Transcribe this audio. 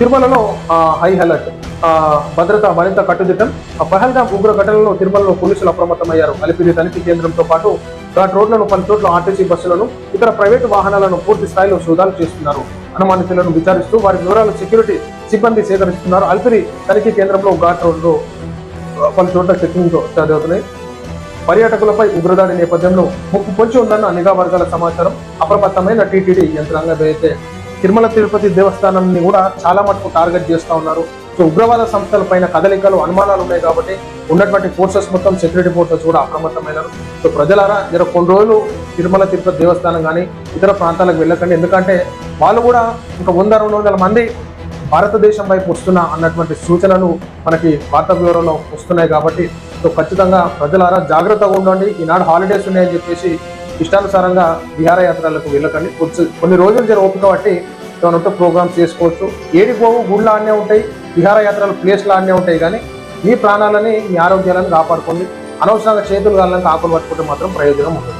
తిరుమలలో high alert భద్రత మరింత కట్టుదిట్టం. పహల్గా ఉగ్ర ఘటనలో తిరుమలలో పోలీసులు అప్రమత్తమయ్యారు. అలిపిరి తనిఖీ కేంద్రంతో పాటు ఘాట్ రోడ్లను పలు చోట్ల ఆర్టీసీ బస్సులను ఇతర ప్రైవేటు వాహనాలను పూర్తి స్థాయిలో సోదాలు చేస్తున్నారు. అనుమానితులను విచారిస్తూ వారి వివరాలు సెక్యూరిటీ సిబ్బంది సేకరిస్తున్నారు. అలిపిరి తనిఖీ కేంద్రంలో ఘాట్ రోడ్లో పలు చోట్ల చెకింగ్ జరుగుతున్నాయి. పర్యాటకులపై ఉగ్రదాడి నేపథ్యంలో ముప్పు పొంచి ఉందన్న నిఘా వర్గాల సమాచారం అప్రమత్తమైన టీటీడీ యంత్రాంగం అయితే తిరుమల తిరుపతి దేవస్థానాన్ని కూడా చాలా మటుకు టార్గెట్ చేస్తూ ఉన్నారు. సో ఉగ్రవాద సంస్థల పైన కదలికలు అనుమానాలు ఉన్నాయి కాబట్టి ఉన్నటువంటి ఫోర్సెస్ మొత్తం సెక్యూరిటీ ఫోర్సెస్ కూడా అప్రమత్తమైనారు. సో ప్రజలారా జర కొన్ని రోజులు తిరుమల తిరుపతి దేవస్థానం కానీ ఇతర ప్రాంతాలకు వెళ్ళకండి. ఎందుకంటే వాళ్ళు కూడా ఇంకా వంద రెండు వందల మంది భారతదేశం వైపు వస్తున్నా అన్నటువంటి సూచనలు మనకి వార్తా వివరంలో వస్తున్నాయి కాబట్టి. సో ఖచ్చితంగా ప్రజలారా జాగ్రత్తగా ఉండండి. ఈనాడు హాలిడేస్ ఉన్నాయని చెప్పేసి ఇష్టానుసారంగా విహారయాత్రలకు వెళ్ళకండి. కొంచెం కొన్ని రోజులు జర ఓపిక బట్టి ఏమైనా ప్రోగ్రామ్స్ చేసుకోవచ్చు. ఏడి పోవు గుళ్ళు ఆడనే ఉంటాయి విహారయాత్రలు ప్లేస్లు ఆడనే ఉంటాయి కానీ మీ ప్రాణాలని మీ ఆరోగ్యాలను కాపాడుకోండి. అనవసరంగా చేతులు కాలంగా ఆకులు పట్టుకుంటే మాత్రం ప్రయోజనం ఉంటుంది